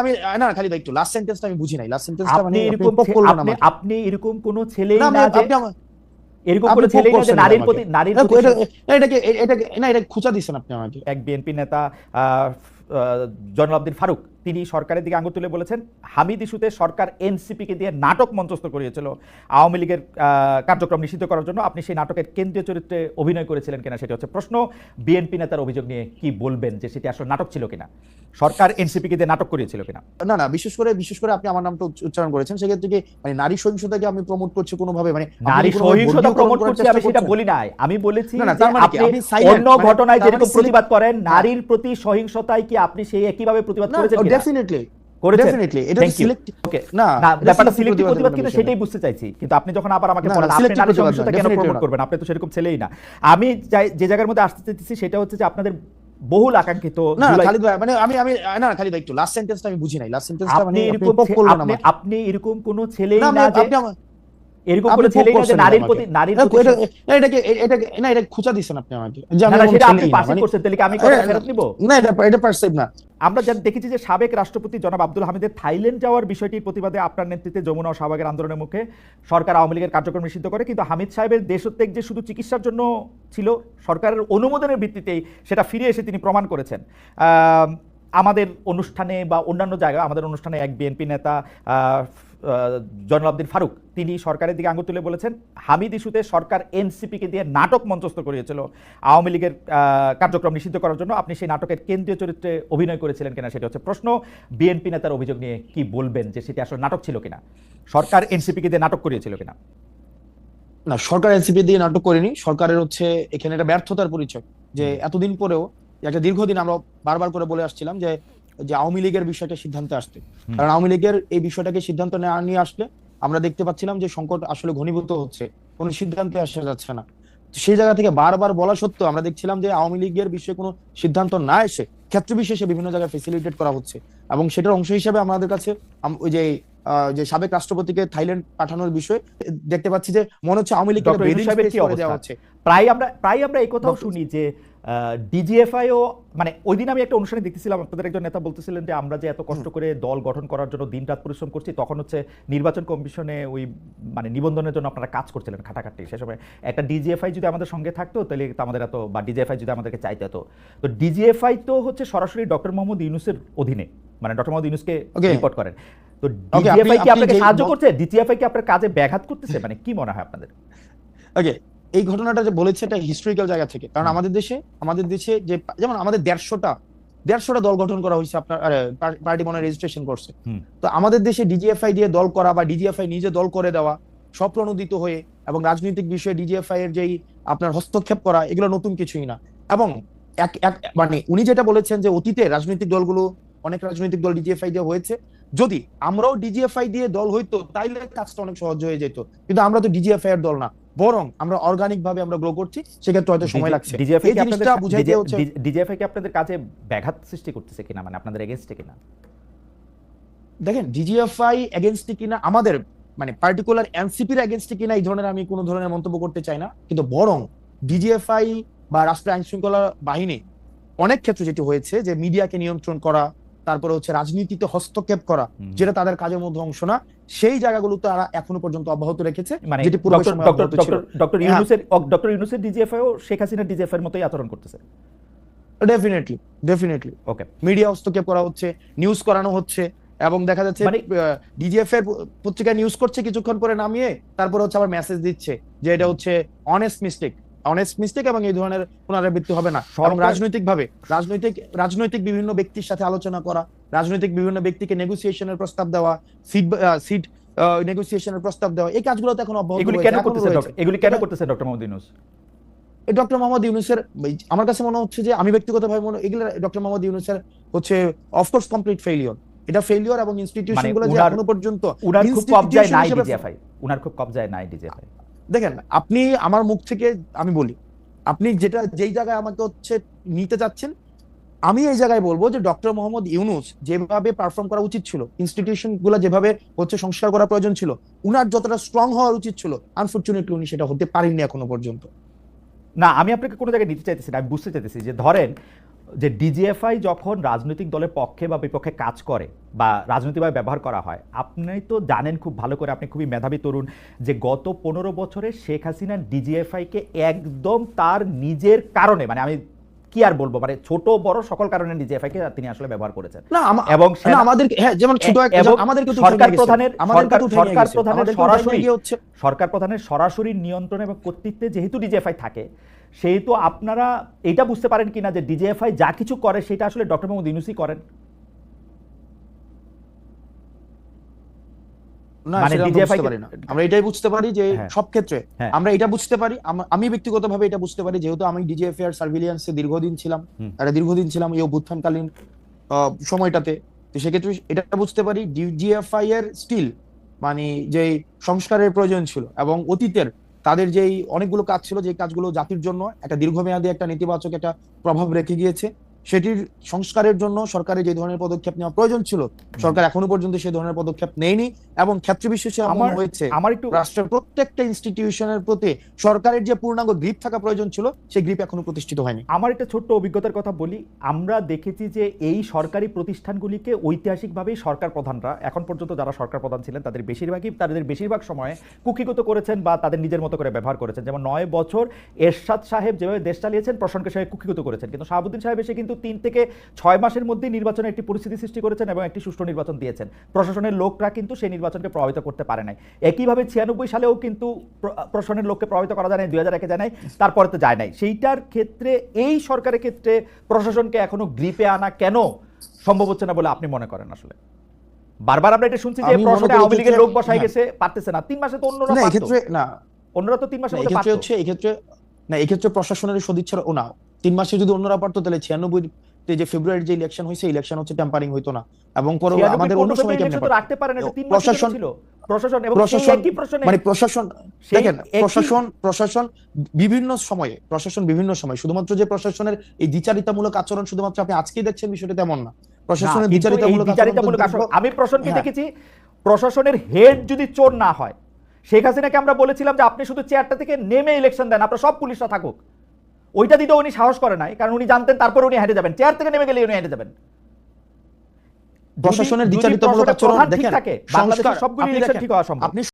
আমি না খালি একটু লাস্ট সেন্টেন্সটা আমি বুঝি নাই। লাস্ট সেন্টেন্সটা মানে এরকম আপনি এরকম কোন ছেলেই না, আপনি এরকম কোন ছেলেই না যে নারীর প্রতি নারীর না, এটাকে এটাকে না এটা খুঁচা আপনি আমাকে। এক বিএনপি নেতা জয়নুল আবদিন ফারুক তিনি সরকারের দিকে আঙুল তুলে বলেছেন হামিদ ইস্যুতে সরকার এনসিপিকে দিয়ে নাটক মঞ্চস্থ করিয়েছিল। আওয়ামী লীগের আহ, কার্যক্রম নিষিদ্ধ করার জন্য আপনি সেই নাটকের কেন্দ্রীয় চরিত্রে অভিনয় করেছিলেন কিনা সেটি হচ্ছে প্রশ্ন। বিএনপি নেতার অভিযোগ নিয়ে কি বলবেন যে সেটি আসলে নাটক ছিল কিনা? সরকার এনসিপিকে দিয়ে নাটক করিয়েছিল কিনা? না না বিশেষ করে বিশেষ করে আপনি আমার নামটা উচ্চারণ করেছেন। সেক্ষেত্রে কি মানে নারী সহিংসতাকে আমি প্রমোট করছি কোনোভাবে? মানে নারী সহিংসতা প্রমোট করছি আমি সেটা বলি নাই। আমি বলেছি মানে? আপনি অন্য মানে ঘটনায় মানে যেরকম প্রতিবাদ করেন নারীর প্রতি সহিংসতায় কি আপনি সেই একইভাবে প্রতিবাদ করেছেন কিনা? ডেফিনেটলি ডেফিনেটলি এটা Thank ওকে না না ব্যাপারটা সিলেক্টিভ প্রতিবাদ কিনা সেটাই বুঝতে চাইছি। কিন্তু আপনি যখন আবার আমাকে বলেন আপনি নারী সহিংসতা কেন প্রমোট করবেন? আপনি তো সেরকম ছেলেই না। আমি যে জায়গার মধ্যে আসতে চাইছি সেটা হচ্ছে যে আপনাদের বহুল আকাঙ্ক্ষিত না জুলাই- খালিদ ভাই মানে আমি আমি না খালিদ ভাই একটু লাস্ট সেন্টেন্সটা আমি বুঝি নাই লাস্ট সেন্টেন্সটা মানে আপনি আপনি এরকম কোন ছেলে না আপনি এরকম আপনি কোন poke ছেলেই না যে করছেন নারীর আমাকে। প্রতি নারীর না, প্রতি এটা না, এটাকে এটাকে না এটা খুঁচা দিচ্ছেন আপনি আমাকে। না, না, সেটা আপনি ছেলেই না, পাশে মানে- করছেন তাহলে কি আমি কথা ফেরত নিব? না এটা এটা পারসেভ না। আমরা যা দেখেছি যে সাবেক রাষ্ট্রপতি জনাব আব্দুল হামিদের থাইল্যান্ড যাওয়ার বিষয়টির প্রতিবাদে আপনার নেতৃত্বে যমুনা ও শাহবাগের আন্দোলনের মুখে সরকার আওয়ামী লীগের কার্যক্রম নিষিদ্ধ করে কিন্তু হামিদ সাহেবের দেশত্যাগ যে শুধু চিকিৎসার জন্য ছিল সরকারের অনুমোদনের ভিত্তিতেই সেটা ফিরে এসে তিনি প্রমাণ করেছেন। আম, আমাদের অনুষ্ঠানে বা অন্যান্য জায়গায় আমাদের অনুষ্ঠানে এক বিএনপি নেতা জয়নুল আবদিন ফারুক তিনি সরকারের দিকে আঙুল তুলে বলেছেন হামিদ ইস্যুতে সরকার এনসিপিকে দিয়ে নাটক মঞ্চস্থ করিয়েছিল। আওয়ামী লীগের কার্যক্রম নিষিদ্ধ করার জন্য আপনি সেই নাটকের কেন্দ্রীয় চরিত্রে অভিনয় করেছিলেন কিনা সেটা হচ্ছে প্রশ্ন। বিএনপি নেতার অভিযোগ নিয়ে কি বলবেন যে সেটি আসলে নাটক ছিল কিনা? সরকার এনসিপিকে দিয়ে নাটক করিয়েছিল কিনা? না সরকার এনসিপি দিয়ে নাটক করেনি। সরকারের হচ্ছে এখানে একটা ব্যর্থতার পরিচয় যে এতদিন পরেও একটা দীর্ঘদিন আমরা বারবার করে বলে আসছিলাম যে যে আওয়ামী লীগের বিষয়টা সিদ্ধান্তে আসতে। কারণ আওয়ামী লীগের এই বিষয়টাকে সিদ্ধান্ত নেওয়া নিয়ে আসলে আমরা দেখতে পাচ্ছিলাম যে সংকট আসলে ঘনীভূত হচ্ছে কোনো সিদ্ধান্তে আসা যাচ্ছে না। সেই জায়গা থেকে বারবার বলা সত্ত্বেও আমরা দেখছিলাম যে আওয়ামী লীগের বিষয়ে কোনো সিদ্ধান্ত না এসে ক্ষেত্র বিশেষে বিভিন্ন জায়গায় ফেসিলিটেট করা হচ্ছে। এবং সেটার অংশ হিসেবে আমাদের কাছে ওই যে যে সাবেক রাষ্ট্রপতিকে থাইল্যান্ড পাঠানোর বিষয়ে দেখতে পাচ্ছি যে মনে হচ্ছে আওয়ামী লীগকে হচ্ছে। প্রায় আমরা প্রায় আমরা এই কথাও শুনি যে ডিজিএফআইও মানে ওই দিন আমি একটা অনুষ্ঠানে দেখতেছিলাম আপনাদের একজন নেতা বলতেছিলেন যে আমরা যে এত কষ্ট করে দল গঠন করার জন্য দিন রাত পরিশ্রম করছি তখন হচ্ছে নির্বাচন কমিশনে ওই মানে নিবন্ধনের জন্য আপনারা কাজ করছিলেন খাটাখাটি সে সময় একটা ডিজিএফআই যদি আমাদের সঙ্গে থাকতো তাহলে আমাদের এত বা ডিজিএফআই যদি আমাদেরকে চাইতে হতো। তো ডিজিএফআই তো হচ্ছে সরাসরি ডক্টর মোহাম্মদ ইউনুসের অধীনে মানে ডক্টর মোহাম্মদ ইউনুসকে. রিপোর্ট করেন। তো ডিজিএফআই কি আপনাকে সাহায্য করছে? ডিজিএফআই কি আপনার কাজে ব্যাঘাত করতেছে? মানে কি মনে হয় আপনাদের? ওকে এই ঘটনাটা যে বলেছে এটা হিস্টোরিক্যাল জায়গা থেকে। কারণ আমাদের দেশে আমাদের দেশে যে যেমন আমাদের দেড়শোটা দেড়শোটা দল গঠন করা হয়েছে আপনার পার্টি মনে রেজিস্ট্রেশন করছে। তো আমাদের দেশে ডিজিএফআই দিয়ে দল করা বা ডিজিএফআই নিজে দল করে দেওয়া স্বপ্রণোদিত হয়ে এবং রাজনৈতিক বিষয়ে ডিজিএফআই এর যেই আপনার হস্তক্ষেপ করা এগুলো নতুন কিছুই না। এবং এক এক মানে উনি যেটা বলেছেন যে অতীতে রাজনৈতিক দলগুলো অনেক রাজনৈতিক দল ডিজিএফআই দিয়ে হয়েছে। যদি আমরাও ডিজিএফআই দিয়ে দল হইতো তাইলে কাজটা অনেক সহজ হয়ে যেত। কিন্তু আমরা তো ডিজিএফআই এর দল না। বরং আমরা অর্গানিক ভাবে আমরা গ্রো করছি সেক্ষেত্রে হয়তো সময় লাগছে। ডিজিএফআই এই কি আপনাদের জিনিসটা বুঝাইতে হচ্ছে ডিজিএফআই কি আপনাদের কাজে ব্যাঘাত সৃষ্টি করতেছে কিনা মানে আপনাদের এগেনস্টে কিনা? দেখেন ডিজিএফআই এগেনস্টে কিনা আমাদের মানে পার্টিকুলার এনসিপির এগেনস্টে কিনা এই ধরনের আমি কোনো ধরনের মন্তব্য করতে চাই না। কিন্তু বরং ডিজিএফআই বা রাষ্ট্রীয় আইন শৃঙ্খলা বাহিনী অনেক ক্ষেত্রে যেটি হয়েছে যে মিডিয়াকে নিয়ন্ত্রণ করা তারপরে হচ্ছে রাজনীতিতে হস্তক্ষেপ করা যেটা তাদের কাজের মধ্যে অংশ না সেই জায়গাগুলো তারা এখনও পর্যন্ত অব্যাহত রেখেছে মানে যেটি ডক্টর হ্যাঁ। ইউনুসের ডক্টর ইউনুসের ডিজিএফআইও শেখ হাসিনা ডিজিএফআই এর মতোই আচরণ করতেছে। ডেফিনেটলি ডেফিনেটলি ওকে মিডিয়া হস্তক্ষেপ করা হচ্ছে নিউজ করানো হচ্ছে এবং দেখা যাচ্ছে মানে- ডিজিএফ এর পত্রিকা নিউজ করছে কিছুক্ষণ পরে নামিয়ে তারপরে হচ্ছে আবার মেসেজ দিচ্ছে যে এটা হচ্ছে অনেস্ট মিস্টেক অনেস্ট মিস্টেক এবং এই ধরনের পুনরাবৃত্তি হবে না। এবং সরকার- রাজনৈতিক ভাবে রাজনৈতিক রাজনৈতিক বিভিন্ন ব্যক্তির সাথে আলোচনা করা রাজনৈতিক বিভিন্ন ব্যক্তিকে নেগোসিয়েশনের প্রস্তাব দেওয়া সিট সিট নেগোসিয়েশনের প্রস্তাব দেওয়া এই কাজগুলো তো এখন অব্যাহত এগুলি কেন করতেছে ডক্টর- এগুলি কেন করতেছে ডক্টর মোহাম্মদ ইউনুস? ডক্টর মোহাম্মদ ইউনুসের আমার কাছে মনে হচ্ছে যে আমি ব্যক্তিগতভাবে মনে এগুলো ডক্টর মোহাম্মদ ইউনুসের হচ্ছে অফকোর্স কমপ্লিট ফেলিওর এটা ফেলিওর এবং ইনস্টিটিউশনগুলো যে মানে এখনও পর্যন্ত উনার খুব কবজায় নাই ডিজিএফআই উনার খুব কবজায় নাই ডিজিএফআই দেখেন, আপনি আমার মুখ থেকে আমি বলি, আপনি যেটা, যেই জায়গায় আমাকে হচ্ছে নিতে চাচ্ছেন, আমি এই জায়গায় বলব যে ডক্টর মোহাম্মদ ইউনুস যেভাবে পারফর্ম করা উচিত ছিল ইনস্টিটিউশনগুলো যেভাবে হচ্ছে সংস্কার করা প্রয়োজন ছিল, উনার যতটা স্ট্রং হওয়া উচিত ছিল আনফরচুনেটলি উনি সেটা হতে পারেননি এখনও পর্যন্ত। না, আমি আপনাকে কোনো জায়গায় নিতে চাইতেছি না, আমি বুঝতে চাইতেছি যে ধরেন যে ডিজিএফআই যখন রাজনৈতিক দলের পক্ষে বা বিপক্ষে কাজ করে বা রাজনৈতিকভাবে ব্যবহার করা হয় আপনি তো জানেন খুব ভালো করে আপনি খুবই মেধাবী তরুণ যে গত পনেরো বছরে শেখ হাসিনা ডিজিএফআইকে একদম তার নিজের কারণে মানে আমি কি আর বলব মানে ছোট বড় সকল কারণে ডিজিএফআইকে তিনি আসলে ব্যবহার করেছেন এবং আমাদের হ্যাঁ যেমন ছোট এবং আমাদেরকে সরকার প্রধানের- সরকার-। প্রধানের সরাসরি- সরকার প্রধানের সরাসরি নিয়ন্ত্রণ এবং কর্তৃত্বে যেহেতু ডিজিএফআই থাকে সেহেতু আপনারা এটা বুঝতে পারেন কিনা যে ডিজিএফআই যা কিছু করে সেটা আসলে ডক্টর মোহাম্মদ ইউনুসই করেন না মানে আমরা কে- না এটাই বুঝতে পারি যে হ্যাঁ। সব ক্ষেত্রে হ্যাঁ। আমরা এটা বুঝতে পারি আম- ব্যক্তিগতভাবে এটা বুঝতে পারি যেহেতু আমি ডিজিএফআই সার্ভিলিয়েন্সে দীর্ঘদিন ছিলাম। একটা দীর্ঘদিন ছিলাম এই অভ্যুত্থানকালীন সময়টাতে তো সেক্ষেত্রে এটা বুঝতে পারি ডিজিএফআই এর স্টিল মানে যে সংস্কারের প্রয়োজন ছিল এবং অতীতের তাদের যেই অনেকগুলো কাজ ছিল যে কাজগুলো জাতির জন্য একটা দীর্ঘমেয়াদী একটা নেতিবাচক একটা প্রভাব রেখে গিয়েছে সেটির সংস্কারের জন্য সরকারের যে ধরনের পদক্ষেপ নেওয়া প্রয়োজন ছিল সরকার এখনও পর্যন্ত সেই ধরনের পদক্ষেপ নেয়নি এবং ক্ষেত্র বিশেষে আমার হয়েছে। আমার একটু রাষ্ট্রের প্রত্যেকটা ইনস্টিটিউশনের প্রতি সরকারের যে পূর্ণাঙ্গ গ্রিপ থাকা প্রয়োজন ছিল সেই গ্রিপ এখনও প্রতিষ্ঠিত হয়নি। আমার একটা ছোট্ট অভিজ্ঞতার কথা বলি। আমরা দেখেছি যে এই সরকারি প্রতিষ্ঠানগুলিকে ঐতিহাসিকভাবেই সরকার প্রধানরা এখন পর্যন্ত যারা সরকার প্রধান ছিলেন তাদের বেশিরভাগই তাদের বেশিরভাগ সময়ে কুক্ষিগত করেছেন বা তাদের নিজের মতো করে ব্যবহার করেছেন। যেমন নয় বছর এরশাদ সাহেব যেভাবে দেশ চালিয়েছেন প্রশাসনকে সাহেব কুক্ষিগত করেছেন। কিন্তু শাহাবুদ্দিন সাহেব এসে কিন্তু তিন থেকে ছয় মাসের মধ্যেই নির্বাচনের একটি পরিস্থিতি সৃষ্টি করেছেন এবং একটি সুষ্ঠু নির্বাচন দিয়েছেন। প্রশাসনের লোকরা কিন্তু সেই নির্বাচনকে প্রভাবিত করতে পারে নাই। একইভাবে ছিয়ানব্বই সালেও কিন্তু প্রশাসনের লোককে প্রভাবিত করা যায় নাই দুই হাজার একে যায় নাই তারপরে তো যায় নাই। সেইটার ক্ষেত্রে এই সরকারের ক্ষেত্রে প্রশাসনকে এখনও গ্রিপে আনা কেন সম্ভব হচ্ছে না বলে আপনি মনে করেন আসলে? বারবার আমরা এটা শুনছি যে প্রশাসনে আওয়ামী লীগের লোক বসাই হ্যাঁ। গেছে পারতেছে না। তিন মাসে তো অন্যরা না। এক্ষেত্রে না। অন্যরা তো তিন মাসের মধ্যে হচ্ছে এক্ষেত্রে না এক্ষেত্রে প্রশাসনের সদিচ্ছা ও না তিন মাসে যদি অন্যরা পারতো তাহলে ছিয়ানব্বই যে ফেব্রুয়ারির যে ইলেকশন হয়েছে ইলেকশন হচ্ছে টেম্পারিং হইতো না। এবং পরে আমাদের অন্য সময় ফেব্রুয়ারি কেমনে রাখতে পারে না তিন প্রশাসন ছিল। প্রশাসন এবং প্রশাসন মানে প্রশাসন দেখেন প্রশাসন প্রশাসন বিভিন্ন সময়ে প্রশাসন বিভিন্ন সময় শুধুমাত্র যে প্রশাসনের এই দ্বিচারিতামূলক আচরণ শুধুমাত্র আপনি আজকেই দেখছেন বিষয়টা তেমন না। প্রশাসনের দ্বিচারিতামূলক আচরণ- আমি প্রশাসনকে হ্যাঁ। দেখেছি প্রশাসনের হেড যদি চোর না হয় শেখ হাসিনাকে আমরা বলেছিলাম যে আপনি শুধু চেয়ারটা থেকে নেমে ইলেকশন দেন আপনার সব পুলিশরা থাকুক। ওইটা দিতেও উনি সাহস করে নাই কারণ উনি জানতেন তারপর উনি হেঁটে যাবেন। চেয়ার থেকে নেমে গেলে উনি হেঁটে যাবেন। প্রশাসনের বিচারিত দ্বিচারিতামূলক আচরণ দেখেন থাকে বাংলাদেশের সংস্কার সবগুলো ইলেকশন ঠিক হওয়া সম্ভব।